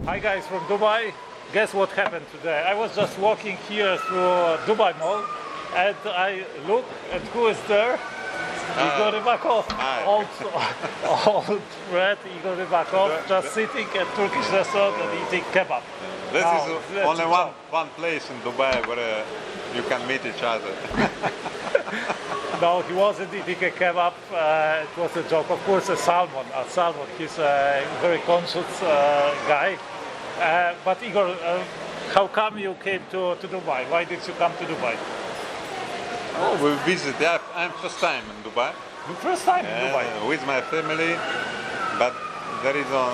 Hi guys from Dubai. Guess what happened today? I was just walking here through Dubai Mall and I look and who is there? Igor Rybakov, old, old friend Igor Rybakov, just sitting at Turkish restaurant and eating kebab. This Now, is only one, one place in Dubai where uh, you can meet each other. No, he wasn't eating a kebab. Uh, it was a joke. Of course, a salmon. A salmon. He's a very conscious uh, guy. Uh, but Igor, uh, how come you came to, to Dubai? Why did you come to Dubai? oh, we visit. Yeah, I'm first time in Dubai The first time in Dubai. with my family, but there is a,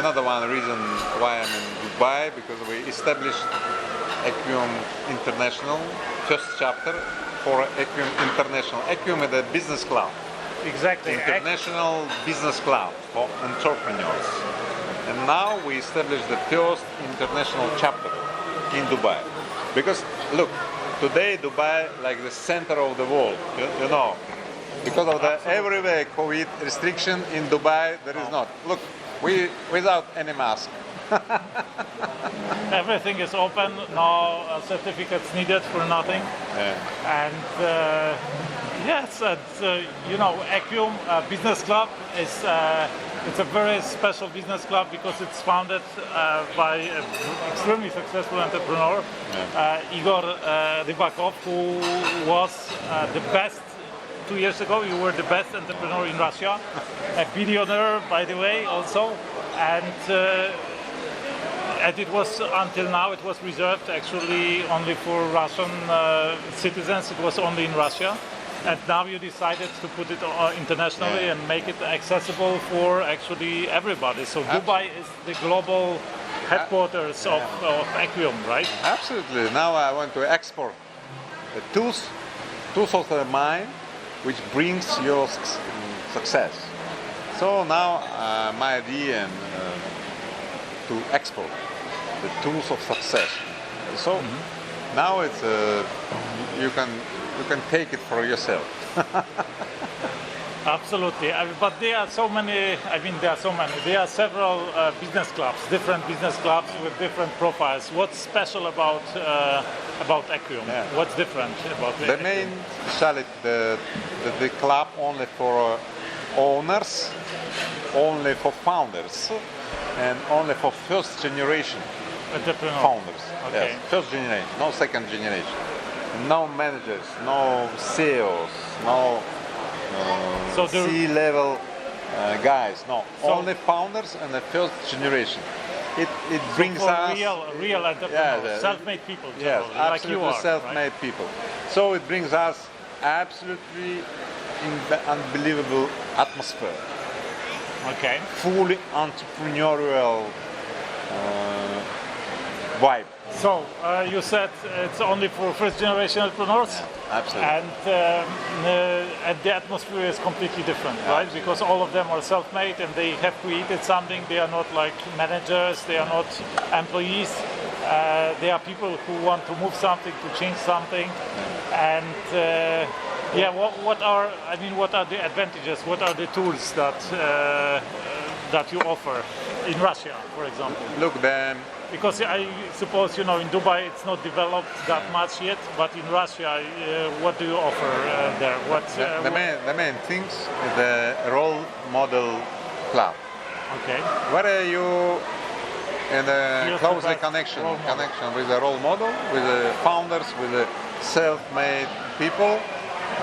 another one reason why I'm in Dubai because we established Equium International first chapter for Equium International. Equium is a business club. Exactly. International Business Club for entrepreneurs. And now we established the first international chapter in Dubai. Because look, today Dubai like the center of the world, you, you know. Because of the Absolutely. everywhere COVID restriction in Dubai, there is not. Look, we without any mask. Everything is open. No certificates needed for nothing. Yeah. And uh, yes, and, uh, you know, Equium uh, Business Club is uh, it's a very special business club because it's founded uh, by an extremely successful entrepreneur, uh, Igor uh, Rybakov, who was uh, the best. Two years ago, you were the best entrepreneur in Russia, a billionaire, by the way, also, and. And it was until now it was reserved actually only for Russian uh, citizens. It was only in Russia, and now you decided to put it uh, internationally Yeah. and make it accessible for actually everybody. So Dubai is the global headquarters of, of Equium, right? Absolutely. Now I want to export the tools, tools of the mind, which brings your success. So now uh, my idea and, uh, to export the tools of success. So now it's uh, you can you can take it for yourself. Absolutely, I but there are so many. I mean, there are so many. There are several uh, business clubs, different business clubs with different profiles. What's special about uh, about Equium? Yeah. What's different about The Equium? main specialty, the, the, the club only for uh, owners, only for founders, and only for first generation founders. Okay. Yes, first generation, no second generation. No managers, no CEOs, no uh, So C-level uh, guys. No, So- only founders and the first generation. It, it brings for us real, real entrepreneurs, Yeah, self-made people, Yes, generally, like absolutely you are. self-made right? people. So it brings us absolutely in unbelievable atmosphere, Okay. fully entrepreneurial uh, vibe. So uh, you said it's only for first-generation entrepreneurs. absolutely. And, um, uh, and the atmosphere is completely different, right? Because all of them are self-made and they have created something. They are not like managers. They are not employees. Uh, they are people who want to move something, to change something. And uh, yeah, what, what are I mean? What are the advantages? What are the tools that uh, that you offer in Russia, for example? Look, the, Because I suppose you know in Dubai it's not developed that much yet, but in Russia, uh, what do you offer uh, there? What, the, uh, the main the main things is the role model club. Okay. Where are you in a Here's the closer best connection connection with the role model, with the founders, with the self-made people,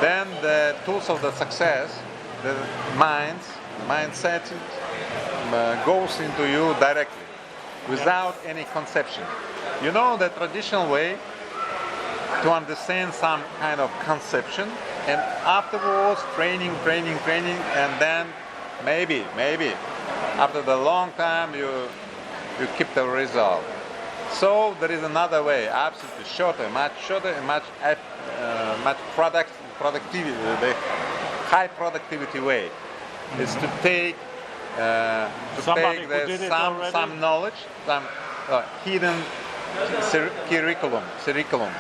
then the tools of the success, the minds, mindset uh, goes into you directly, without any conception. You know the traditional way to understand some kind of conception, and afterwards training, training, training, and then maybe, maybe after the long time you you keep the result. So there is another way, absolutely shorter, much shorter, and much uh, much product productivity, the high productivity way is to take uh, to Somebody take the, some already? some knowledge, some uh, hidden cir- curriculum, curriculum,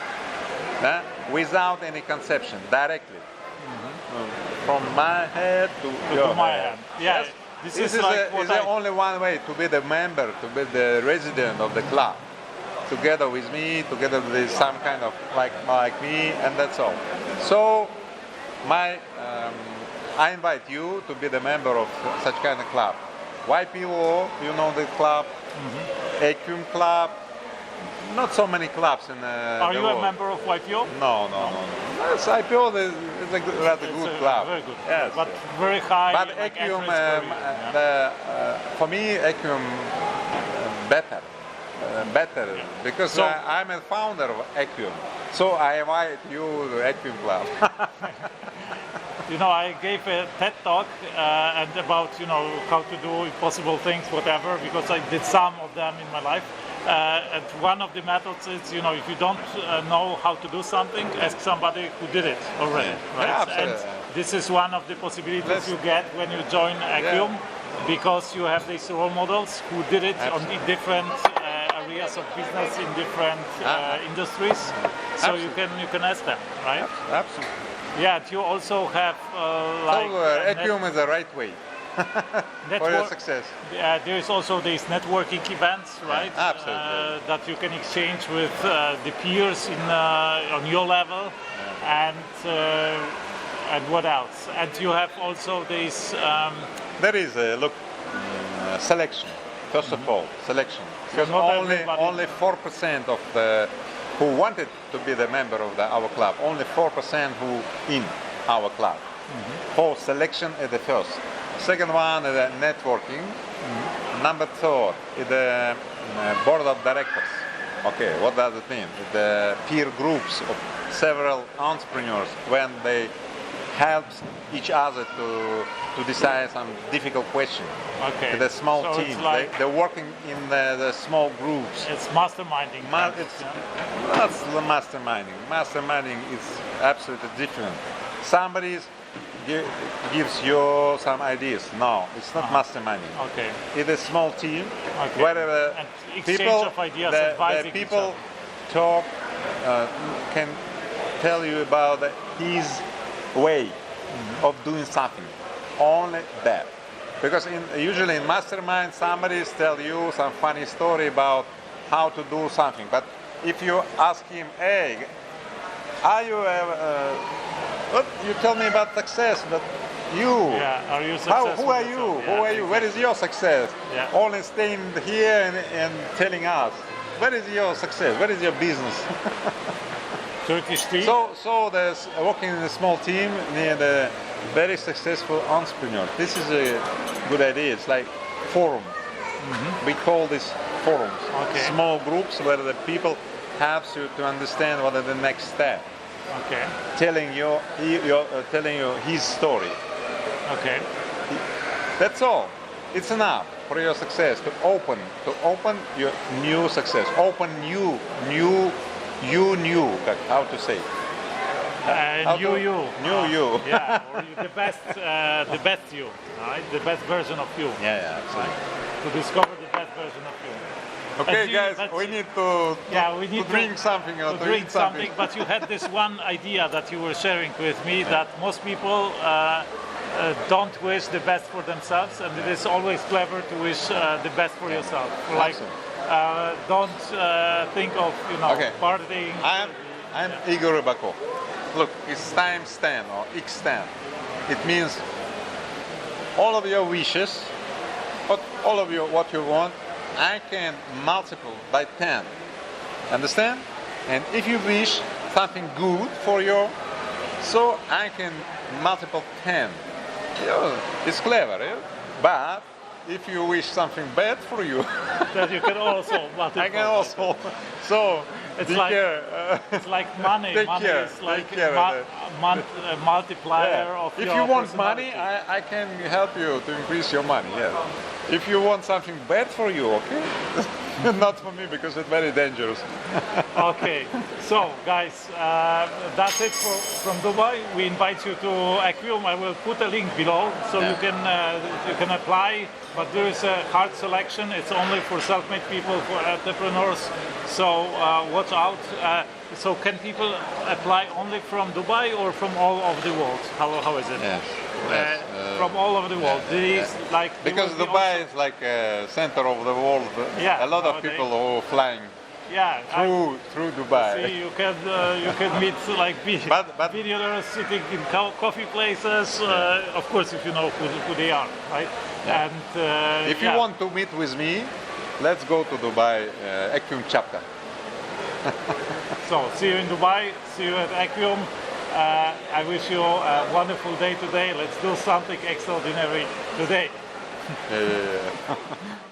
uh, without any conception, directly. Uh, From my head to, To your my head. hand. Yeah. Yes? This, This is, is, like a, is I, the only one way to be the member, to be the resident of the club, together with me, together with some kind of like like me, and that's all. So, my um, I invite you to be the member of such kind of club. YPO, you know the club, Mm-hmm. Club. Not so many clubs in uh, Are the you world. a member of YPO? No, no, no. no. Yes, IPO is is a good, rather It's good a club. Very good. Yes, but yes. very high. But like, Equium, um, uh, yeah. the, uh, for me, Equium uh, better, uh, better because So- I, I'm a founder of Equium. So I invite you to Equium Club. You know, I gave a TED talk uh, and about you know how to do impossible things, whatever, because I did some of them in my life. Uh, and one of the methods is, you know, if you don't uh, know how to do something, ask somebody who did it already, Yeah. right? Yeah, and absolutely. this is one of the possibilities Let's- you get when you join Axiom, because you have these role models who did it on the different uh, areas of business in different uh, Ah. industries. So you can you can ask them, right? Absolutely. Yeah, and you also have uh, like so uh, is the right way for your success. uh, there is also these networking events, right? absolutely. Uh, that you can exchange with uh, the peers in uh, on your level, and uh, and what else? And you have also these. Um, There is a look mm, uh, selection. First of all, selection. Because only everybody- only four percent of the who wanted to be the member of the, our club, only four percent who in our club. For selection is the first. Second one is the networking. Number third is the uh, board of directors. Okay, what does it mean? The peer groups of several entrepreneurs when they help each other to to decide some difficult question. okay. The small so teams, It's like they, they're working in the, the small groups. it's masterminding. Ma- it's yeah? that's the masterminding. Masterminding is absolutely different. Somebody gi- gives you some ideas. No, it's not masterminding. Okay. It's a small team Okay. where the And exchange people, of ideas, the, the people talk, uh, can tell you about his way of doing something. Only that. Because in, usually in mastermind, somebody tell you some funny story about how to do something. But if you ask him, hey, are you, uh, uh, what, you tell me about success, but you, Yeah. Are you how, successful? who are you? yourself? Who Yeah, are you? Where is your success? Yeah. Only staying here and, and telling us. Where is your success? Where is your business? Turkish tea. so, so there's working in a small team near the very successful entrepreneur. This is a good idea. It's like forum. We call this forums. Okay. Small groups where the people have to, to understand what are the next step. okay. Telling you, your- uh, telling you his story. Okay. That's all. It's enough for your success to open, to open your new success. Open new, new, you knew, How to say? And How you, to- you. New Uh, you. yeah, or you- the best, uh, the best you, right? The best version of you. Yeah, yeah, absolutely. To discover the best version of you. Okay, you- guys, we need to, to, Yeah, we need to drink something or to to, drink eat something. something. But you had this one idea that you were sharing with me that most people uh, uh, don't wish the best for themselves, and it is always clever to wish uh, the best for yourself. Like, uh, don't uh, think of you know Okay. partying. I'm, I'm Igor Rybakov. Look, it's times 10 or x10. It means all of your wishes, what, all of your what you want, I can multiple by 10. Understand? And if you wish something good for you, so I can multiple 10. Yeah, it's clever, yeah? But if you wish something bad for you, that you can also multiply. I can also. So It's like- uh, It's like money. Take money care, is take like a, mu- a multiplier Yeah. of If you want money. I, I can help you to increase your money. Yeah. If you want something bad for you, okay, not for me because it's very dangerous. Okay, so guys, uh, that's it for, from Dubai. We invite you to Aquium. I will put a link below so you can uh, you can apply. But there is a hard selection. It's only for self-made people, for entrepreneurs. So uh, watch out. Uh, so can people apply only from Dubai or from all over the world? How, how is it? Yes. yes. Uh, from all over the world. These like Because Dubai also- is like a center of the world. Yeah, a lot of people are flying yeah. Through through Dubai. See, you can uh, you can meet like But- but- billionaires sitting in co- coffee places. Uh, of course, if you know who, who they are, right? And uh, If you yeah. want to meet with me, let's go to Dubai uh, Equium chapter. so see you in Dubai. See you at Aquium. Uh, I wish you a wonderful day today. Let's do something extraordinary today. Yeah, yeah, yeah.